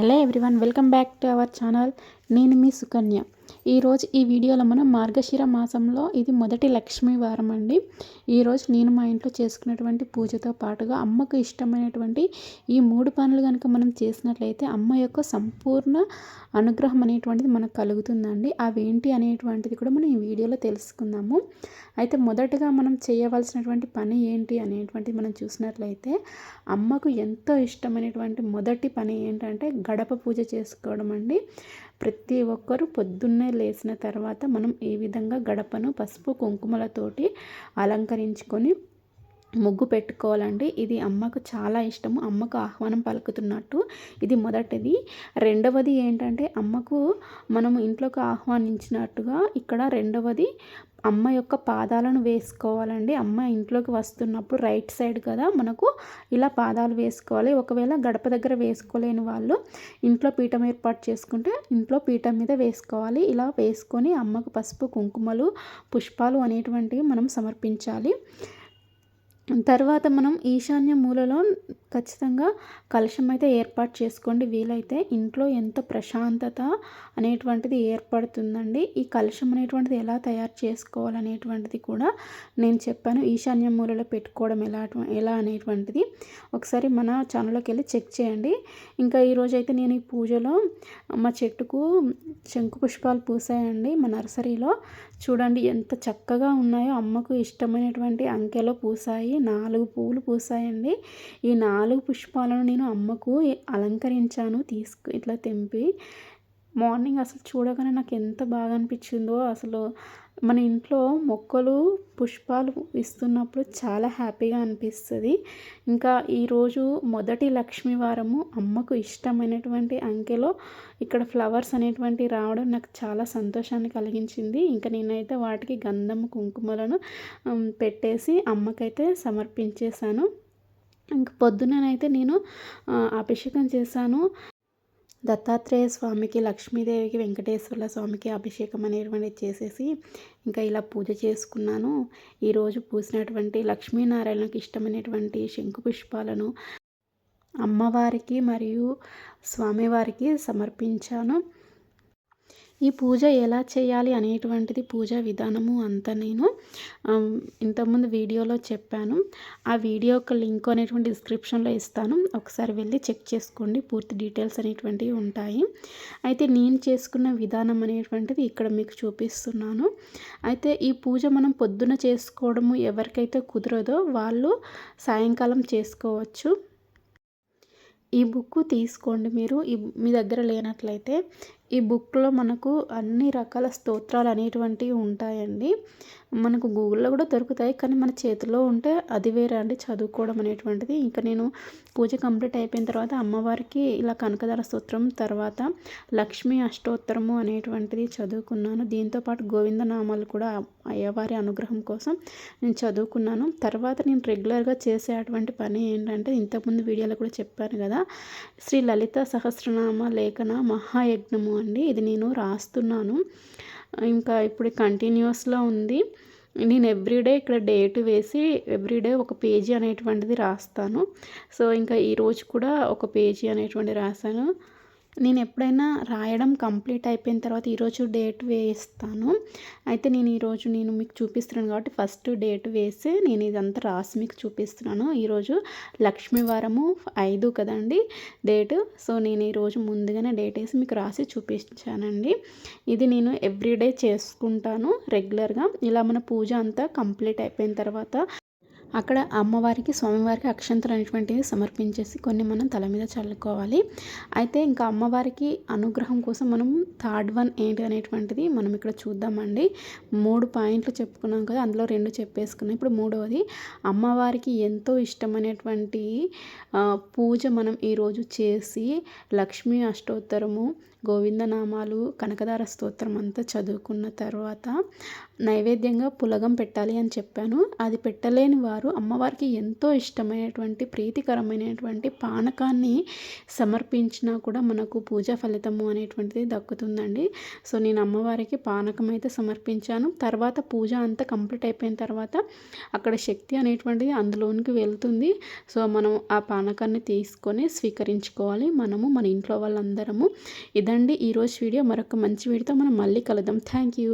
Hello everyone welcome back to our channel. నేను మీ సుకన్య. ఈరోజు ఈ వీడియోలో మనం మార్గశిర మాసంలో ఇది మొదటి లక్ష్మీ వారం అండి. ఈరోజు నేను మా ఇంట్లో చేసుకున్నటువంటి పూజతో పాటుగా అమ్మకు ఇష్టమైనటువంటి ఈ మూడు పనులు కనుక మనం చేసినట్లయితే అమ్మ యొక్క సంపూర్ణ అనుగ్రహం అనేటువంటిది మనకు కలుగుతుందండి. అవేంటి అనేటువంటిది కూడా మనం ఈ వీడియోలో తెలుసుకుందాము. అయితే మొదటగా మనం చేయవలసినటువంటి పని ఏంటి అనేటువంటిది మనం చూసినట్లయితే అమ్మకు ఎంతో ఇష్టమైనటువంటి మొదటి పని ఏంటంటే గడప పూజ చేసుకోవడం అండి. ప్రతి ఒక్కరూ పొద్దున్నే లేచిన తర్వాత మనం ఈ విధంగా గడపను పసుపు కుంకుమలతోటి అలంకరించుకొని ముగ్గు పెట్టుకోవాలండి. ఇది అమ్మకు చాలా ఇష్టము. అమ్మకు ఆహ్వానం పలుకుతున్నట్టు ఇది మొదటిది. రెండవది ఏంటంటే అమ్మకు మనము ఇంట్లోకి ఆహ్వానించినట్టుగా ఇక్కడ రెండవది అమ్మ యొక్క పాదాలను వేసుకోవాలండి. అమ్మ ఇంట్లోకి వస్తున్నప్పుడు రైట్ సైడ్ కదా మనకు ఇలా పాదాలు వేసుకోవాలి. ఒకవేళ గడప దగ్గర వేసుకోలేని వాళ్ళు ఇంట్లో పీఠం ఏర్పాటు చేసుకుంటే ఇంట్లో పీఠం మీద వేసుకోవాలి. ఇలా వేసుకొని అమ్మకు పసుపు కుంకుమలు పుష్పాలు అనేటువంటివి మనం సమర్పించాలి. తర్వాత మనం ఈశాన్య మూలలో ఖచ్చితంగా కలశం అయితే ఏర్పాటు చేసుకోండి. వీలైతే ఇంట్లో ఎంత ప్రశాంతత అనేటువంటిది ఏర్పడుతుందండి. ఈ కలశం అనేటువంటిది ఎలా తయారు చేసుకోవాలనేటువంటిది కూడా నేను చెప్పాను. ఈశాన్య మూలలో పెట్టుకోవడం ఎలా ఎలా అనేటువంటిది ఒకసారి మన ఛానల్లోకి వెళ్ళి చెక్ చేయండి. ఇంకా ఈరోజు అయితే నేను ఈ పూజలో మా చెట్టుకు శంకు పుష్పాలు పూసాయండి మా నర్సరీలో. చూడండి ఎంత చక్కగా ఉన్నాయో అమ్మకు ఇష్టమైనటువంటి అంకెలో పూసాయి. నాలుగు పువ్వులు పూసాయండి ఈ నాలుగు పుష్పాలను నేను అమ్మకు అలంకరించాను. తీసుకు ఇట్లా తెంపి మార్నింగ్ అసలు చూడగానే నాకు ఎంత బాగా అనిపించిందో అసలు మన ఇంట్లో మొక్కలు పుష్పాలు ఇస్తున్నప్పుడు చాలా హ్యాపీగా అనిపిస్తుంది. ఇంకా ఈరోజు మొదటి లక్ష్మీ వారము అమ్మకు ఇష్టమైనటువంటి అంకెలో ఇక్కడ ఫ్లవర్స్ అనేటువంటి రావడం నాకు చాలా సంతోషాన్ని కలిగించింది. ఇంకా నేనైతే వాటికి గంధము కుంకుమలను పెట్టేసి అమ్మకైతే సమర్పించేశాను. ఇంక పొద్దుననైతే నేను అభిషేకం చేశాను. దత్తాత్రేయ స్వామికి లక్ష్మీదేవికి వెంకటేశ్వర్ల స్వామికి అభిషేకం అనేటువంటిది చేసేసి ఇంకా ఇలా పూజ చేసుకున్నాను. ఈరోజు పూసినటువంటి లక్ష్మీనారాయణకి ఇష్టమైనటువంటి శంకు పుష్పాలను అమ్మవారికి మరియు స్వామివారికి సమర్పించాను. ఈ పూజ ఎలా చేయాలి అనేటువంటిది పూజా విధానము అంతా నేను ఇంతకుముందు వీడియోలో చెప్పాను. ఆ వీడియో యొక్క లింక్ అనేటువంటి డిస్క్రిప్షన్లో ఇస్తాను. ఒకసారి వెళ్ళి చెక్ చేసుకోండి. పూర్తి డీటెయిల్స్ అనేటువంటివి ఉంటాయి. అయితే నేను చేసుకున్న విధానం అనేటువంటిది ఇక్కడ మీకు చూపిస్తున్నాను. అయితే ఈ పూజ మనం పొద్దున చేసుకోవడము ఎవరికైతే కుదరదో వాళ్ళు సాయంకాలం చేసుకోవచ్చు. ఈ బుక్ తీసుకోండి మీరు. ఈ మీ దగ్గర లేనట్లయితే ఈ బుక్లో మనకు అన్ని రకాల స్తోత్రాలు అనేటువంటివి ఉంటాయండి. మనకు గూగుల్లో కూడా దొరుకుతాయి. కానీ మన చేతిలో ఉంటే అది వేరే అండి. చదువుకోవడం అనేటువంటిది. ఇంకా నేను పూజ కంప్లీట్ అయిపోయిన తర్వాత అమ్మవారికి ఇలా కనకదార స్తోత్రం తర్వాత లక్ష్మీ అష్టోత్తరము అనేటువంటిది చదువుకున్నాను. దీంతోపాటు గోవిందనామాలు కూడా అయ్యవారి అనుగ్రహం కోసం నేను చదువుకున్నాను. తర్వాత నేను రెగ్యులర్గా చేసేటువంటి పని ఏంటంటే ఇంతకుముందు వీడియోలో కూడా చెప్పాను కదా శ్రీ లలిత సహస్రనామ లేఖన మహాయజ్ఞము అండి. ఇది నేను రాస్తున్నాను. ఇంకా ఇప్పుడు కంటిన్యూస్లో ఉంది. నేను ఎవ్రీడే ఇక్కడ డేట్ వేసి ఎవ్రీడే ఒక పేజీ అనేటువంటిది రాస్తాను. సో ఇంకా ఈరోజు కూడా ఒక పేజీ అనేటువంటి రాశాను. నేను ఎప్పుడైనా రాయడం కంప్లీట్ అయిపోయిన తర్వాత ఈరోజు డేట్ వేస్తాను. అయితే నేను ఈరోజు నేను మీకు చూపిస్తున్నాను కాబట్టి ఫస్ట్ డేట్ వేసి నేను ఇదంతా రాసి మీకు చూపిస్తున్నాను. ఈరోజు లక్ష్మీవారము ఐదు కదండి డేట్. సో నేను ఈరోజు ముందుగానే డేట్ వేసి మీకు రాసి చూపించానండి. ఇది నేను ఎవ్రీడే చేసుకుంటాను రెగ్యులర్గా. ఇలా మన పూజ అంతా కంప్లీట్ అయిపోయిన తర్వాత అక్కడ అమ్మవారికి స్వామివారికి అక్షంతలు అనేటువంటిది సమర్పించేసి కొన్ని మనం తల మీద చల్లుకోవాలి. అయితే ఇంకా అమ్మవారికి అనుగ్రహం కోసం మనం థర్డ్ వన్ ఏంటి అనేటువంటిది మనం ఇక్కడ చూద్దామండి. మూడు పాయింట్లు చెప్పుకున్నాం కదా అందులో రెండు చెప్పేసుకున్నాం. ఇప్పుడు మూడవది అమ్మవారికి ఎంతో ఇష్టమైనటువంటి పూజ మనం ఈరోజు చేసి లక్ష్మీ అష్టోత్తరము గోవిందనామాలు కనకదార స్తోత్రం అంతా చదువుకున్న తర్వాత నైవేద్యంగా పులగం పెట్టాలి అని చెప్పాను. అది పెట్టలేని వారు అమ్మవారు అమ్మవారికి ఎంతో ఇష్టమైనటువంటి ప్రీతికరమైనటువంటి పానకాన్ని సమర్పించినా కూడా మనకు పూజ ఫలితము అనేటువంటిది దక్కుతుందండి. సో నేను అమ్మవారికి పానకం అయితే సమర్పించాను. తర్వాత పూజ అంతా కంప్లీట్ అయిపోయిన తర్వాత అక్కడ శక్తి అనేటువంటిది అందులోనికి వెళ్తుంది. సో మనం ఆ పానకాన్ని తీసుకొని స్వీకరించుకోవాలి. మనము మన ఇంట్లో వాళ్ళందరము. ఇదండి ఈరోజు వీడియో. మరొక మంచి వీడియోతో మనం మళ్ళీ కలుద్దాం. Thank you.